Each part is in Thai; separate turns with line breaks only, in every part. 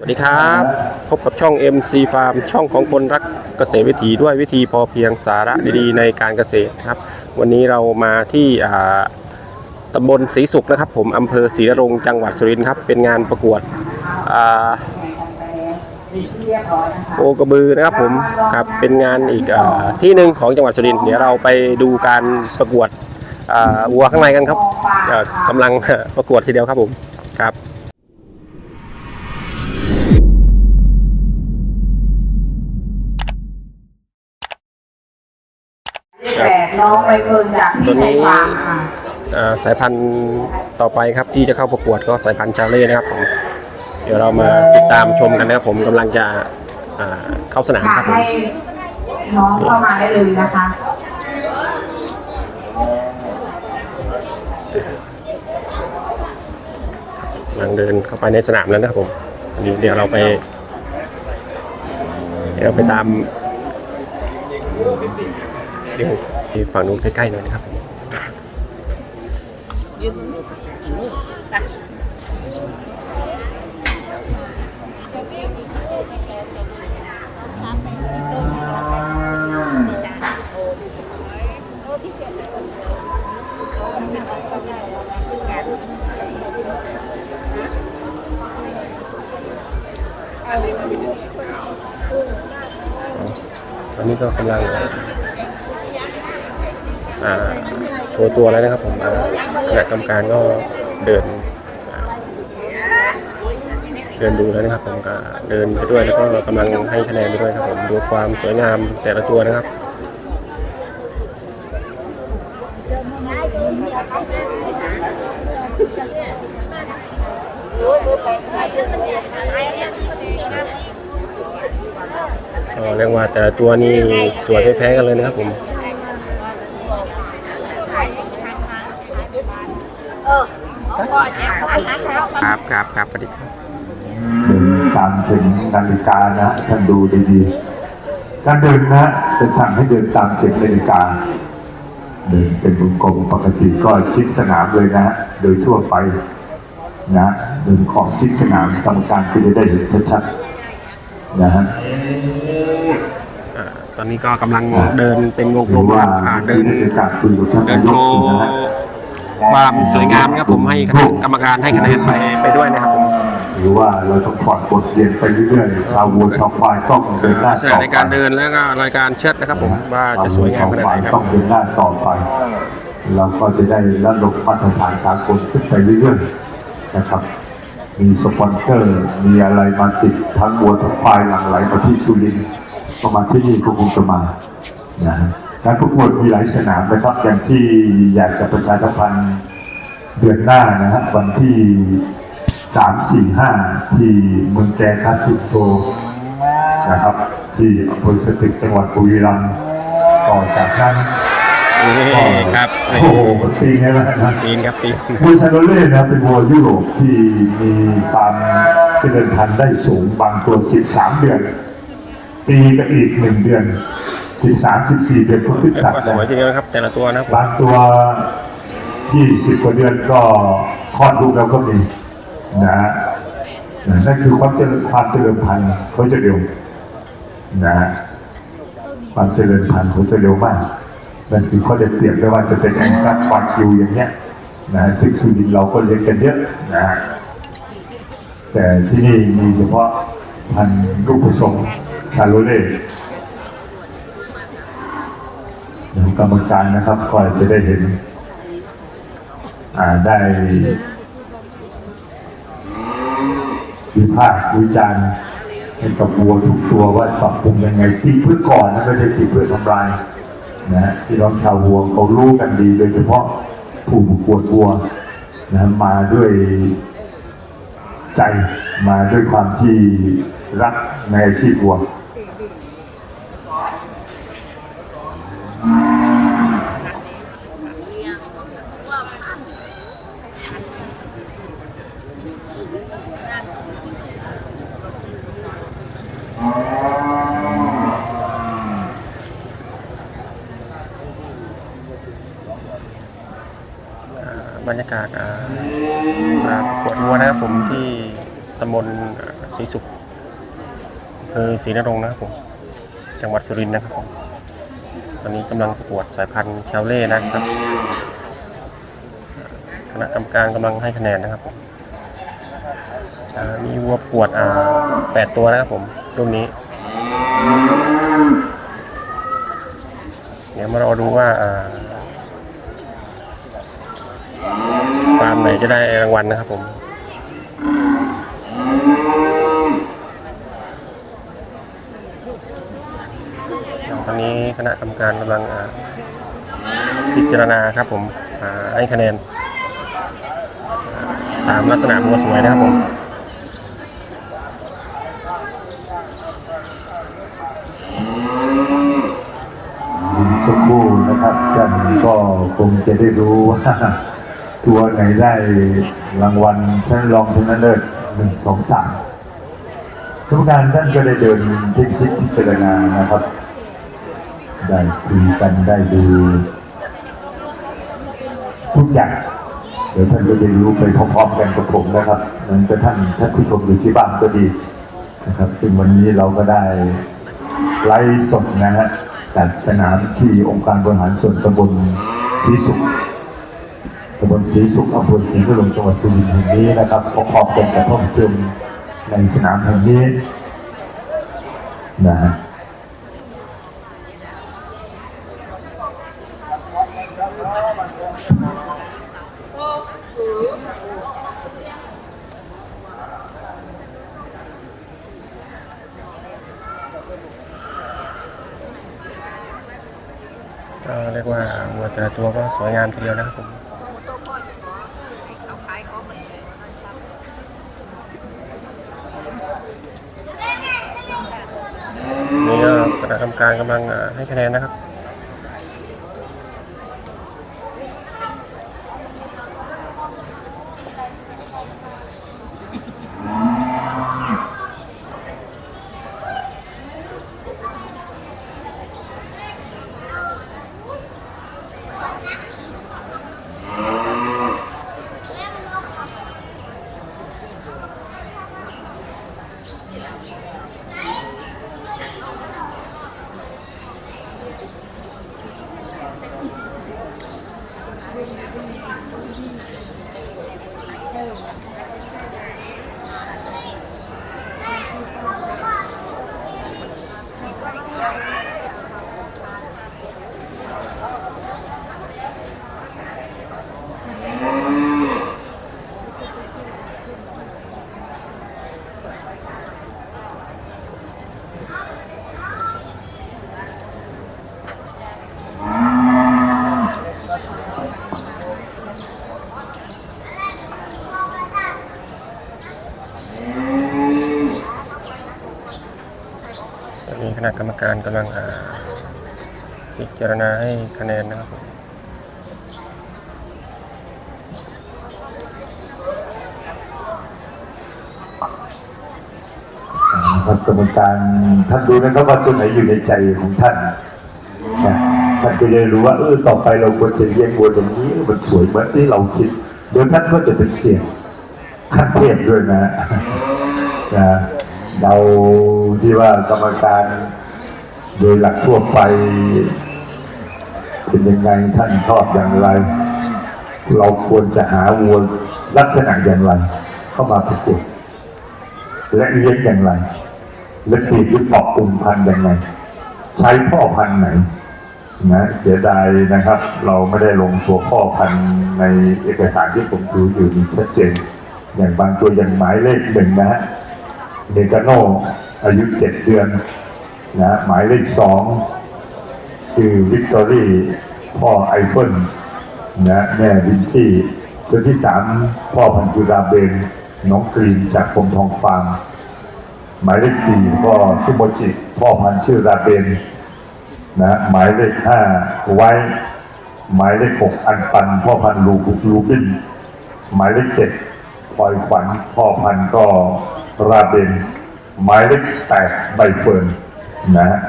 สวัสดีครับ พบกับช่อง MC Farm ช่องของคนรักเกษตรวิถีด้วยวิธีพอเพียงสาระดีๆในการเกษตรครับ วันนี้เรามาที่ตำบลศรีสุขนะครับ ผมอำเภอศรีนรงจังหวัดสุรินทร์ครับเป็นงานประกวดโอกระบือนะครับผมครับเป็นงานอีกอที่หนึ่งของจังหวัดสุรินทร์เดี๋ยวเราไปดูการประกวดวัวข้างในกันครับกำลังประกวดทีเดียวครับผมครับ
น้องใบเฟิร์นจากพี่ชัยฟาร์มค่ะ
อ่าสายพันธุ์ต่อไปครับที่จะเข้าประกวดก็สายพันธุ์ชาเล่นะครับผมเดี๋ยวเรามาติดตามชมกันนะครับผมกำลังจะอ่าเข้าสนาม
ค่ะ
ครับผม
ให้น้องเข้ามาได้เลยนะคะ
กำลังเดินเข้าไปในสนามแล้วนะครับผมเดี๋ยวเดี๋ยวเราไป เดี๋ยวเราไปตามเดี๋ยว ที่ฝั่งนู้นใกล้ๆหน่อยนะครับผมตอนนี้ก็กำลัง โชว์ตัวแล้วนะครับผมอ่าคณะกรรมการก็เดิน เดินดูแล้วนะครับผมก็เดินไปด้วยแล้วก็กำลังให้คะแนนไปด้วยครับผมดูความสวยงามแต่ละตัวนะครับเรียกว่าแต่ละตัวนี่สวยไม่แพ้กันเลยนะครับผม ครับครับครับสวัสดีครับ
เดินตามถึงนาฬิกานะท่านดูดีๆการเดินนะจะสั่งให้เดินตามเข็มนาฬิกาเดินเป็นวงกลมปกติก็ชิดสนามเลยนะ โดยทั่วไปนะเดินของชิดสนามกรรมการก็จะได้เห็นชัดๆนะฮะ
อ่าตอนนี้ก็กำลังเดินเป็นวง
ห
กล
รือ
ม
ว่า
อ่า
เดิ
เดิ
น
น
บรรยากาศคุยกับท่าน
เดิ
นานย
โช
ก
ว์
นะฮะ
ความสวยงามนะครับผมให้คณะกรรมการให้คะแนนไปไปด้วยนะครับผม
หรือว่าเราต้องถอดบทเรียนไปเรื่อยๆชาววัวชาวควายต้องเดินหน้า
ลักษณะ
ต่อ
ใน
ไป
การเดินแล้วก็รายการเชิดนะครับผมว่าจะสวยงามขนาดไหนครับ
ต้องเดินหน้าต่อไปเราก็จะได้ระดับมาตรฐานสากลขึ้นไปเรื่อยๆนะครับ มีสปอนเซอร์มีอะไรมาติดทั้งบัวทั้งควายหลั่งไหลมาที่สุรินทร์ก็มาที่นี่ก็คงจะมานะฮะ การประกวดมีหลายสนามนะครับ อย่างที่อยากจะประชาสัมพันธ์เดือนหน้านะฮะวันที่สามสี่ห้าที่เมืองแกคลาสสิกโชว์นะครับ ที่อำเภอสตึกจังหวัดบุรีรัมย์ต่อจากนั้น
นี่
ก็
ครับ
โอ้โหปีนี้แหละนะ
ปีนครับปีน
วัวชาโรเล่นะเป็นวัวยุโรปที่มีความเจริญพันธุ์ได้สูงบางตัว 13 เดือน ปีกับอีกหนึ่งเดือน 13 14เดือนก็ขึ้นสัตว์
ก็สวยจริงๆนะครับ แต่ละตัวนะครับผม
บางตัว20กว่าเดือนก็คลอดลูกแล้วก็มีนะฮะนั่นคือความเจริญความเจริญพันธุ์เขาจะเร็วนะฮะความเจริญพันธุ์เขาจะเร็วมากนั่นคือเขาจะเปรียบได้ว่าจะเป็นแองกัสวากิวอย่างเงี้ยนะฮะซึ่งสุรินทร์เราก็เลี้ยงกันเยอะนะฮะแต่ที่นี่มีเฉพาะพันธุ์ลูกผสมชาโลเล่เดี๋ยว กรรมการนะครับก็จะได้เห็นได้วิพากษ์วิจารณ์ให้กับวัวทุกตัวว่าปรับปรุงยังไงตีเพื่อก่อนนะไม่ได้ตีเพื่อทำลายนะฮะพี่น้องชาววัวเขารู้กันดีโดยเฉพาะผู้ประกวดวัวนะมาด้วยใจมาด้วยความที่รักในอาชีพวัว
บรรยากาศอ่าอ่าประกวดวัวนะครับผมที่ตำบลอ่า ศรีสุข อำเภอศรีนรงค์นะครับผมจังหวัดสุรินทร์นะครับผมตอนนี้กำลังประกวดสายพันธุ์ชาวเล่นะครับคณะกรรมการกำลังให้คะแนนนะครับผมมีวัวประกวดอ่าแปดตัวนะครับผมรุ่นนี้ เดี๋ยวมารอดูว่าอ่าฟาร์มไหนจะได้รางวัลนะครับผม ตอนนี้คณะกรรมการกำลังพิจารณาครับผมให้คะแนน ตามลักษณะวัวสวยนะครับผม
สักครู่นะครับท่านก็คงจะได้รู้ว่าตัวไหนได้รางวัลชนรองชนะเลิศหนึ่งสองสามกรรมการท่านก็ได้เดินพิจิตพิจารณานะครับ ได้คุยกันได้ดูทุกอย่างเดี๋ยวท่านก็จะรู้ไปพร้อมๆกันกับผมนะครับนั้นจะท่านท่านผู้ชมอยู่ที่บ้านก็ดีนะครับ ซึ่งวันนี้เราก็ได้ไลฟ์สดนะฮะจากสนามที่องค์การบริหารส่วนตำบลศรีสุขตำบลศรีสุขอำเภอศรีบุญจังหวัดสุรินทร์แห่งนี้นะครับประกอบกันกับท่องเที่ยวในสนามแห่งนี้นะฮะ
ก็เรียกว่าวัวแต่ละตัวก็สวยงามทีเดียวนะครับผมนี่ก็คณะกรรมการกำลังอ่าให้คะแนนนะครับ ตอนนี้คณะกรรมการกำลังอ่าพิจารณาให้คะแนนนะครับผม
นะครับกรรมการท่านดูนะครับว่าตัวไหนอยู่ในใจของท่านนะท่านก็จะรู้ว่าเออต่อไปเราควรจะเลี้ยงวัวตัวนี้มันสวยเหมือนที่เราคิดเดี๋ยวท่านก็จะเป็นเสียงขั้นเทพด้วยนะนะ เดาที่ว่ากรรมการโดยหลักทั่วไป เป็นยังไงท่านชอบอย่างไร เราควรจะหาวัวลักษณะอย่างไร เข้ามาประกวดและเลี้ยงอย่างไร และปีกหรือปรับปรุงพันธุ์อย่างไร ใช้พ่อพันธุ์ไหนนะเสียดายนะครับ เราไม่ได้ลงตัวพ่อพันธุ์ในเอกสารที่ผมถืออยู่นี่ชัดเจน อย่างบางตัวอย่างหมายเลขหนึ่งนะฮะ เนกาโนอายุเจ็ดเดือนนะหมายเลขสองชื่อวิกตอรี่พ่อไอเฟิลนะแม่วินซี่ตัวที่สามพ่อพันธุ์กุราเบนน้องกรีนจากกรมทองฟาร์มหมายเลขสี่ก็ชิโมจิพ่อพันธุ์ชื่อราเบนนะหมายเลขห้าไว้ หมายเลขหกอันปัน พ่อพันธุ์ลูลูบิน หมายเลขเจ็ดพลอยขวัญพ่อพันธุ์ก็ ราเบนหมายเลขแปดใบเฟิร์นนะฮะ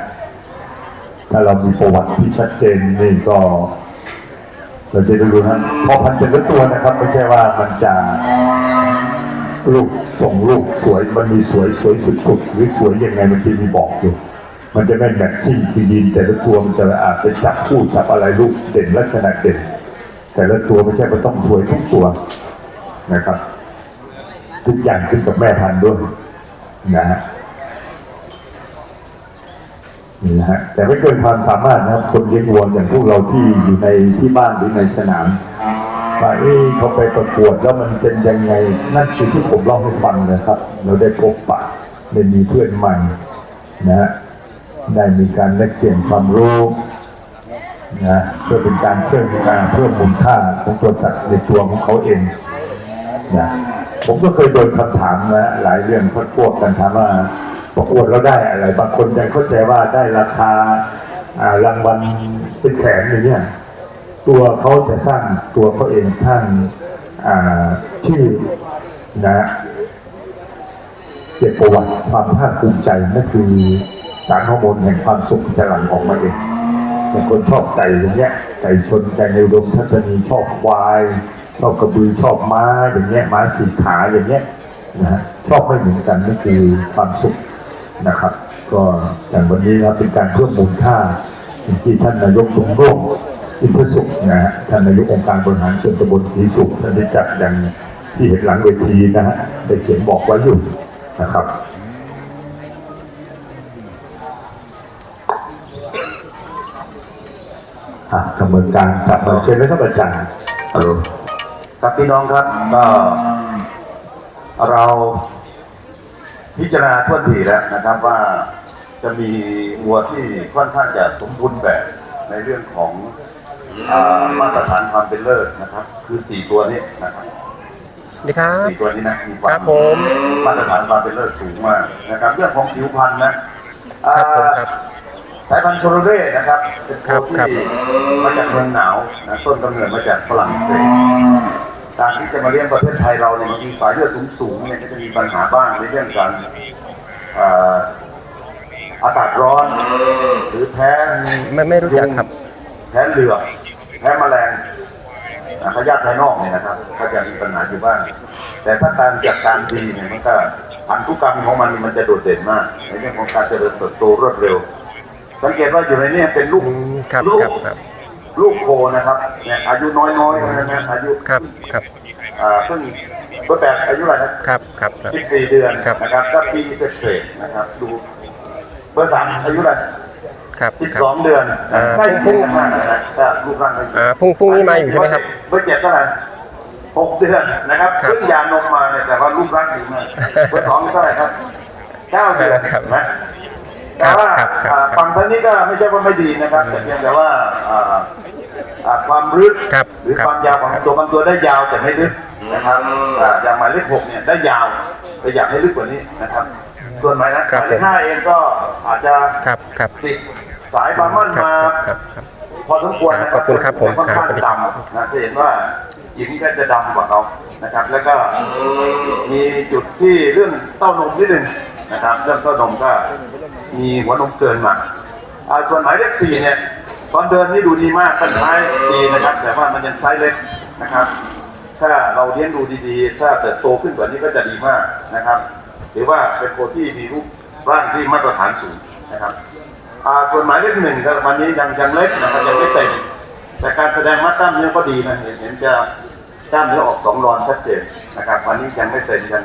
ถ้าเรามีประวัติที่ชัดเจนนี่ก็เราจะได้รู้นะพอพันเป็นตัวนะครับ ไม่ใช่ว่ามันจะลูกส่งลูกสวยมันมีสวยสวยสุดๆหรือสวยยังไงมันจะมีบอกอยู่ มันจะไม่แมทชิ่งคือยีนแต่ละตัวมันจะอาจไปจับคู่จับอะไรลูกเด่นลักษณะเด่นแต่ละตัวไม่ใช่ว่าต้องสวยทุกตัวนะครับ ทุกอย่างขึ้นกับแม่พันธุ์ด้วยนะฮะนี่นะฮะแต่ไม่เกินความสามารถนะครับ คนเลี้ยงวัวอย่างพวกเราที่อยู่ในที่บ้านหรือในสนามว่าเอ้เขาไปประกวดแล้วมันเป็นยังไงนั่นคือที่ผมเล่าให้ฟังนะครับ เราได้พบปะได้มีเพื่อนใหม่นะฮะได้มีการแลกเปลี่ยนความรู้นะเพื่อเป็นการเสริมการเพิ่มมูลค่าของตัวสัตว์ในตัวของเขาเองนะ ผมก็เคยโดนคำถามนะหลายเรื่องพักพวกกันถามว่าประกวดแล้วได้อะไร บางคนยังเข้าใจว่าได้ราคาอ่ารางวัลเป็นแสนอย่างเนี้ยตัวเขาจะสร้างตัวเขาเองท่านอ่าชื่อนะเกียรติประวัติความภาคภูมิใจนั่นคือสารฮอร์โมนแห่งความสุขจะหลั่งออกมาเองบางคนชอบไก่อย่างเงี้ยไก่ชนไก่ในอุดมทัศนีชอบควาย ชอบกระบือชอบม้าอย่างเงี้ยม้าสีขาอย่างเงี้ยนะฮะชอบไม่เหมือนกันนี่คือความสุขนะครับ ก็อย่างวันนี้นะเป็นการเพิ่มมูลค่าที่ท่านนายกลุงโร่งอินทสุขนะฮะท่านนายกองค์การบริหารส่วนตำบลศรีสุขท่านได้จัดอย่างที่เห็นหลังเวทีนะฮะได้เขียนบอกไว้อยู่นะครับอะกำเนิดการจับมาเชิญเลยครับอาจารย์
ฮัลโหล ครับพี่น้องครับก็เราพิจารณาทั่วทีแล้วนะครับว่าจะมีวัวที่ค่อนข้างจะสมบูรณ์แบบในเรื่องของอามาตรฐานความเป็นเลิศนะครับ คือสี่ตัวนี้นะครับ
ดีครับ
สี่ตัวนี้นะมีควา
ครั
ม
บผม
มาตรฐานความเป็นเลิศสูงมากนะครับ เรื่องของผิวพรรณนะอ่า
ครับผมครับ
สายพันธุ์โชโรเร่นะครับเป็น
ครั
ตัว
บครับ
ที่มาจากเมืองหนาวนะต้นกำเนิดมาจากฝรั่งเศส การที่จะมาเลี้ยงประเทศไทยเราเนี่ยบางทีสายเลือดสูงๆเนี่ยก็จะมีปัญหาบ้างในเรื่องการเอ่ออากาศร้อน หรือแพ้
ไม่ไม่รู้จักครับ
แพ้เหลือบแพ้แมลงอะพยาธิภายนอกเนี่ยนะครับ ก็จะมีปัญหาอยู่บ้าง แต่ถ้าการจัดการดีเนี่ยมันก็พันธุกรรมของมันนี่มันจะโดดเด่นมาก ในเรื่องของการเจริญเติบโตรวดเร็ว สังเกตว่าอยู่ในเนี้เป็นลูก
อืมครับ
ลูก
ครับครับ
ลูกโคนะครับเนี่ยอายุน้อยๆนะนะอายุ
ครับครับ
อ่าเพิ่งตัวแปดอายุเท่าไหร่นะครับ
ครับครับ
สิบสี่เดือน
ครับ
นะครับก็ปีเศษๆนะครับ ดู เบอร์สามอายุเท่าไหร่
ครับ
สิบ
ครั
สองเดือน
อ่า
ใกล้เคียงกันมากเลยนะก็รูปร่างก็
อ่าพรุ่งพรุ่งนี้มาอยู่ใช่ไหมครับ
เบอร์เจ็ดเท่าไหร่หกเดือนนะครับ
ครับ
เพิ่งหยานมมาเนี่ยแต่ว่ารูปร่างดีมากเบอร์สองเท่าไหร่ครับเก้าเดือน
ครับ
นะแต่ว่า
ครับครับ
อ่าฝั่งทางนี้ก็ไม่ใช่ว่าไม่ดีนะครับ แต่เพียงแต่ว่าอ่า อ่าความลึก
ครับ
หรือ
ครับ
ความยาวของตัวบางตัวได้ยาวแต่ไม่ลึกนะครับอ่าอย่างหมายเลขหกเนี่ยได้ยาวแต่อยากให้ลึกกว่านี้นะครับ ส่วนหมายนะห
ครับ
มายเลขห้าเองก็อาจจะ
ครับครับ
ติดสายบาร์มัน
ครับ
มา
ครับครับ
พอสมควรนะค
ข
รั
อบคุณครับผม
ค่อนข้าง
ครับ
ดำนะจะเห็นว่าจิ๋มก็จะดำกว่าเขานะครับ แล้วก็มีจุดที่เรื่องเต้านมนิดนึงนะครับ เรื่องเต้านมก็มีหัวนมเกินมาอ่าส่วนหมายเลขสี่เนี่ย ตอนเดินนี่ดูดีมากเป็นท้ายดีนะครับ แต่ว่ามันยังไซส์เล็กนะครับ ถ้าเราเลี้ยงดูดีๆ ถ้าเติบโตขึ้นกว่านี้ก็จะดีมากนะครับถือว่าเป็นโคที่มีรูปร่างที่มาตรฐานสูงนะครับส่วนหมายเลขหนึ่งก็วันนี้ยังยังเล็กนะครับยังไม่เต็มแต่การแสดงมัดกล้ามเนื้อก็ดีนะเห็นเห็นจะกล้ามเนื้อออกสองรอนชัดเจนนะครับวันนี้ยังไม่เต็มยัง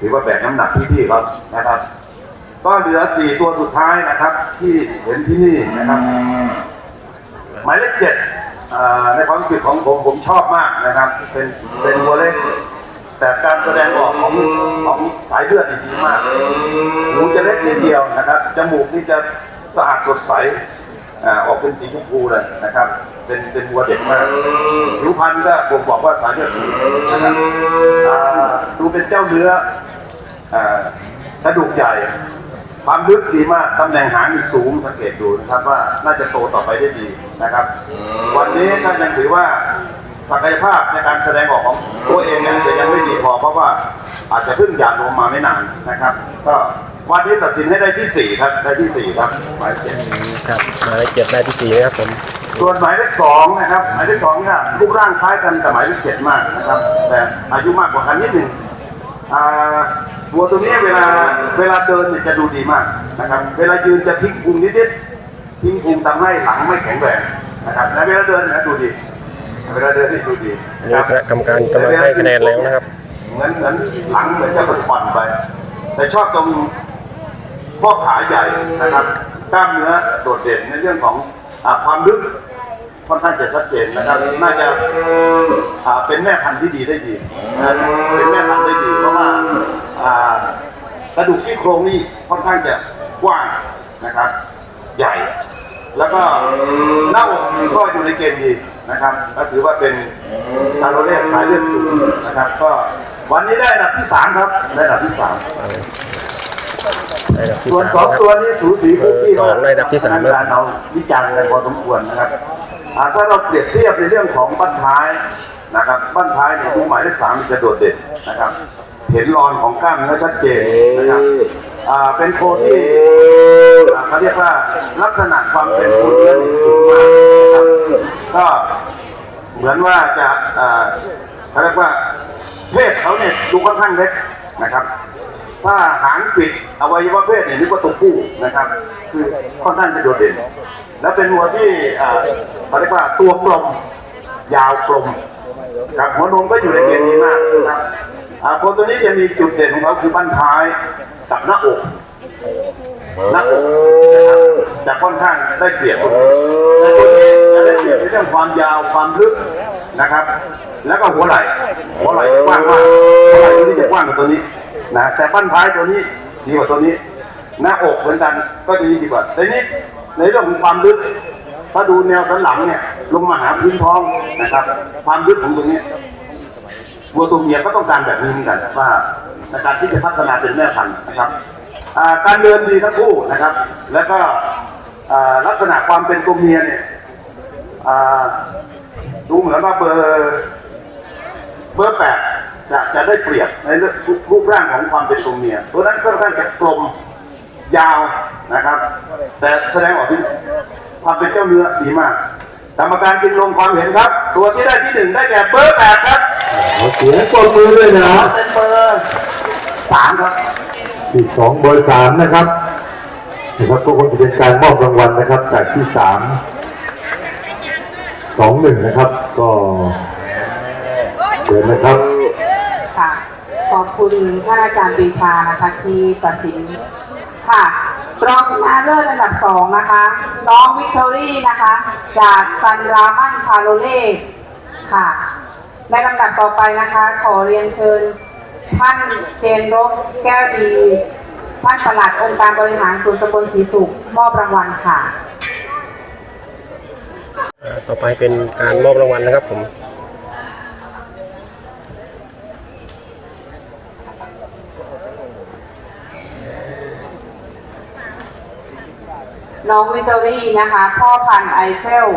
ถือว่าแบกน้ำหนักพี่ๆเขานะครับ ก็เหลือสี่ตัวสุดท้ายนะครับ ที่เห็นที่นี่นะครับ หมายเลขเจ็ดในความรู้สึกของผมผมชอบมากนะครับ เป็นเป็นวัวเล็กแต่การแสดงออกของของสายเลือดดีมากหูจะเล็กนิดเดียวนะครับจมูกนี่จะสะอาดสดใสออกเป็นสีชมพูเลยนะครับ เป็นเป็นวัวเด็กมากผิวพรรณก็บ่งบอกว่าสายเลือดสูงนะครับดูเป็นเจ้าเนื้อกระดูกใหญ่ ความลึกดีมากตำแหน่งหางนี่สูงสังเกตดูนะครับว่าน่าจะโตต่อไปได้ดีนะครับ วันนี้ก็ยังถือว่าศักยภาพในการแสดงออกของตัวเองเนี่ยอาจจะยังไม่ดีพอเพราะว่าอาจจะเพิ่งหยาดลมมาไม่นานนะครับ ก็วันนี้ตัดสินให้ได้ที่สี่ครับได้ที่สี่ครับหมายเลขเจ็ด
ครับหมายเลขเจ็ดได้ที่สี่นะครับผม
ส่วนหมายเลขสองนะครับหมายเลขสองเนี่ยรูปร่างคล้ายกันกับหมายเลขเจ็ดมากนะครับ แต่อายุมากกว่ากันนิดหนึ่งอ่า วัวตัวนี้เวลาเวลาเดินเนี่ยจะดูดีมากนะครับ เวลายืนจะทิ้งพุงนิดๆทิ้งพุงทำให้หลังไม่แข็งแรงนะครับและเวลาเดินนะดูดี เวลาเดินนี่ดูดี
อันนี้คณะกรรมการกำลังให้คะแนนแล้วนะครับ
เหมือนเหมือนหลังเหมือนจะกดปั่นไป แต่ชอบตรงข้อขาใหญ่นะครับกล้ามเนื้อโดดเด่นในเรื่องของอาความลึกค่อนข้างจะชัดเจนนะครับ น่าจะอ่าเป็นแม่พันธุ์ที่ดีได้ดีนะเป็นแม่พันธุ์ได้ดีเพราะว่าอ่า กระดูกซี่โครงนี่ค่อนข้างจะกว้างนะครับ ใหญ่ แล้วก็หน้าอกก็อยู่ในเกณฑ์ดีนะครับก็ถือว่าเป็นชาโรเล่สายเลือดสูงนะครับ ก็วันนี้ได้อันดับที่สามครับได้อันดับที่สาม
ได้อันดับที่
ส่วน
สาม
สอง
นะครับ
ตัวนี้สูสีคู่ขี้
เบอร์สองได้อันดับที่สาม
ทงการเราวิจารณ์กันพอสมควรนะครับอ่าถ้าเราเปรียบเทียบในเรื่องของบั้นท้ายนะครับบั้นท้ายเนี่ยดูหมายเลขสามมันจะโดดเด่นนะครับ เห็นรอนของกล้ามเนื้อชัดเจนนะครับอ่าเป็นโคที่อ่าเขาเรียกว่าลักษณะความเป็นโคเนื้อนี่สูงมากนะครับก็เหมือนว่าจะอ่าเขาเรียกว่าเพศเขาเนี่ยดูค่อนข้างเล็กนะครับถ้าหางปิดอวัยวะเพศเนี่ยนึกว่าตัวผู้นะครับ คือค่อนข้างจะโดดเด่น แล้วเป็นวัวที่อ่าเขาเรียกว่าตัวกลมยาวกลมกับหัวนมก็อยู่ในเกณฑ์ดีมากนะครับอ่า คนตัวนี้จะมีจุดเด่นของเขาคือบั้นท้ายกับหน้าอกหน้าอกนะครับจะค่อนข้างได้เปรียบตัวนี้แต่ตัวนี้จะได้เปรียบในเรื่องความยาวความลึกนะครับ แล้วก็หัวไหล่หัวไหล่กว้างมากหัวไหล่ตัวนี้จะกว้างกว่าตัวนี้นะแต่บั้นท้ายตัวนี้ดีกว่าตัวนี้ หน้าอกเหมือนกันก็จะดีกว่าแต่นี้ในเรื่องของความลึกถ้าดูแนวสันหลังเนี่ยลงมาหาพื้นท้องนะครับ ความลึกของตรงนี้ วัวตัวเมียก็ต้องการแบบนี้เหมือนกันว่าในการที่จะพัฒนาเป็นแม่พันธุ์นะครับการเดินดีทั้งคู่นะครับ แล้วก็ลักษณะความเป็นตัวเมียเนี่ยดูเหมือนว่าเบอร์เบอร์แปดจะจะได้เปรียบในเรื่องรูปร่างของความเป็นตัวเมียตัวนั้นค่อนข้างจะกลมยาวนะครับ แต่แสดงออกถึงความเป็นเจ้าเนื้อดีมาก กรรมการจึงลงความเห็นครับ ตัวที่ได้ที่หนึ่งได้แก่เบอร์แปดครับ
ขอเสียงปรบมือด้วยนะ
เป็นเบอร์สามครับ
ที่สองเบอร์สามนะครับนะครับก็คงจะเป็นการมอบรางวัลนะครับ จากที่สามสองหนึ่งนะครับ ก็เชิญนะครับ
ค่ะขอบคุณท่านอาจารย์ปรีชานะคะที่ตัดสินค่ะรองชนะเลิศอันดับสองนะคะ น้องวิกตอรี่นะคะ จากซันรามันชาโลเล่ค่ะ ในลำดับต่อไปนะคะ ขอเรียนเชิญ ท่านเจนรบแก้วดี ท่านปลัดองค์การบริหารส่วนตำบลศรีสุขมอบรางวัลค่ะ
อ่าต่อไปเป็นการมอบรางวัลนะครับผม
น้องวิตอรี่นะคะ พ่อพันธุ์ไอเฟล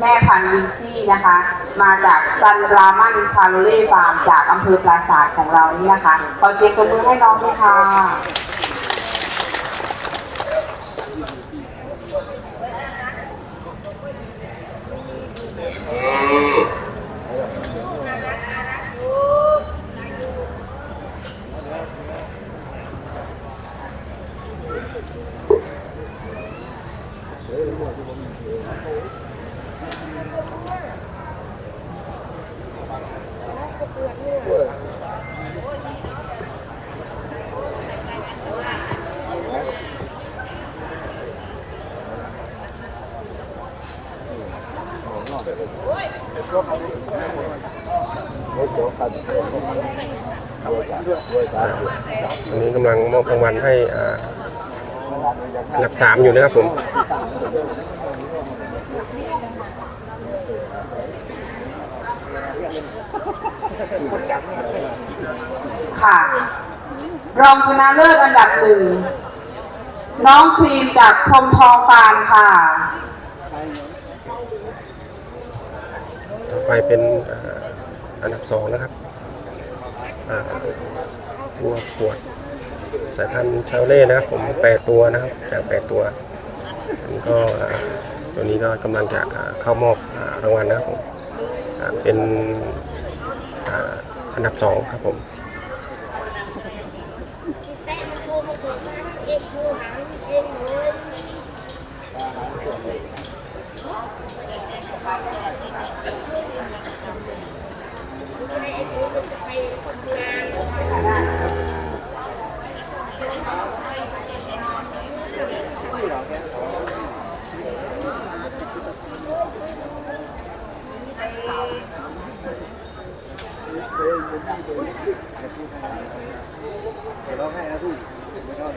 แม่พันธุ์วินซี่นะคะ มาจากซันรามันชาโลเล่ฟาร์มจากอำเภอปราสาทของเรานี่นะคะ ขอเสียงตบมือให้น้องด้วยค่ะ
วันนี้กำลังมอบรางวัลให้อ่าอันดับสามอยู่นะครับผม
ค่ะ รองชนะเลิศอันดับหนึ่ง น้องครีมจากพรมทองฟาร์มค่ะ
ต่อไปเป็นอ่าอันดับสองนะครับอ่าวัวขวด สายพันธุ์ชาวเล่นะครับ ผมแปดตัวนะครับจากแปดตัวอันนี้ก็อ่าตัวนี้ก็กำลังจะอ่าเข้ามอบอ่ารางวัลนะครับผมอ่าเป็น อันดับสองครับผม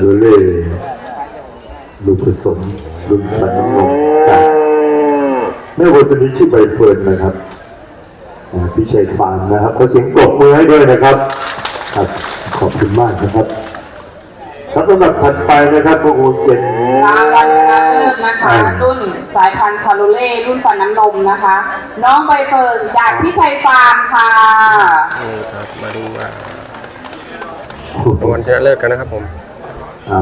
โรเล่ลูกผสมรุ่นสันน้ำนมจากแม่วัวตัวนี้ชื่อใบเฟิร์นนะครับอ่าพี่ชัยฟาร์มนะครับขอเสียงปรบมือให้ด้วยนะครับครับขอบคุณมากนะครับครับลำดับถัดไปนะครับพวกคุณเป็น
รางวัลชนะเลิศนะคะ รุ่นสายพันธุ์ชาโลเล่รุ่นฟันน้ำนมนะคะ น้องใบเฟิร์นจากพี่ชัยฟาร์มค่ะ
นี่ครับมาดูว่ารางวัลชนะเลิศกันนะครับผม
เอา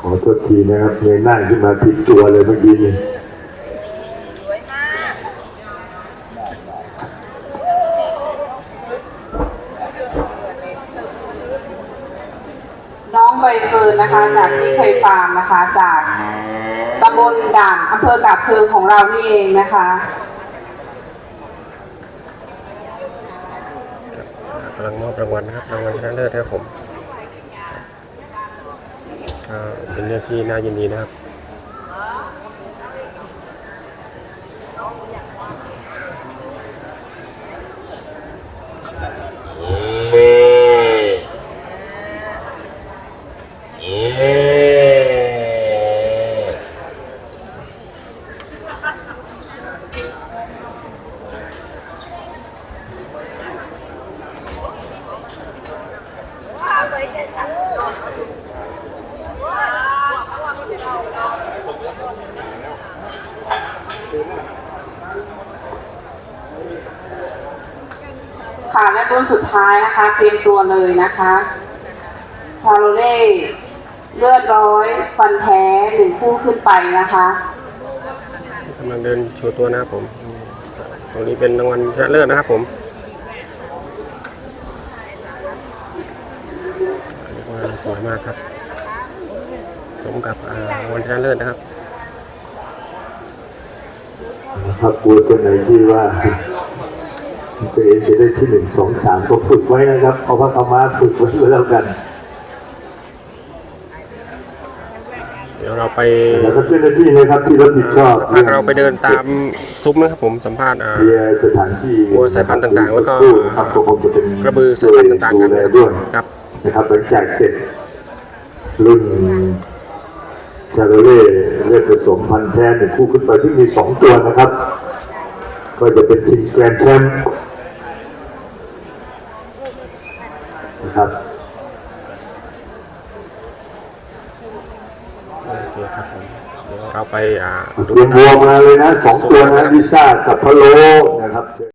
ขอโทษทีนะครับเงยหน้าขึ้นมาผิดตัวเลยเมื่อกี้นี่
น้องใบเฟิร์นนะคะ จากพี่ชัยฟาร์มนะคะ จากตำบลด่านอำเภอกาบเชิงของเรานี่เองนะคะ
กำลังมอบรางวัลนะครับรางวัลชนะเลิศนะครับผม ก็เป็นเรื่องที่น่ายินดีนะครับ
ค่ะ รุ่นสุดท้ายนะคะ เตรียมตัวเลยนะคะ ชาโลเล่เลือดร้อยฟันแท้หนึ่งคู่ขึ้นไปนะคะ
กำลังเดินโชว์ตัวนะครับผมอืมตรงนี้เป็นรางวัลชนะเลิศนะครับผมเรียกว่าสวยมากครับ สมกับอ่ารางวัลชนะเลิศนะครับ
นะครับตัวตัวไหนที่ว่า ตัวเองจะได้ที่หนึ่งสองสามก็ฝึกไว้นะครับเอาพระคำมาฝึกไว้แล้วกัน
เดี๋ยวเราไป
แล้วก็เจ้าหน้าที่นะครับที่รับผิดชอบ
สักพักเราไปเดินตามซุ้มนะครับผมสัมภาษณ์อ่า
เคลียสถานที่
วัวสายพันธุ์ต่างๆ แล้วก็
ครับก็คงจะเป็น
กระบือสายพันธุ์ต่างๆกัน
ด้วย
ครับ
นะครับหลังจากเสร็จรุ่นชาโรเล่เลือดผสมพันธุ์แท้หนึ่งคู่ขึ้นไปที่มีสองตัวนะครับ ก็จะเป็นชิงแกรนด์แชมป์ นะครับ
โอเคครับผมเดี๋ยวเราไปอ่า
เตรียมวัวมาเลยนะสองตัวนะลิซ่ากับพะโลนะครับ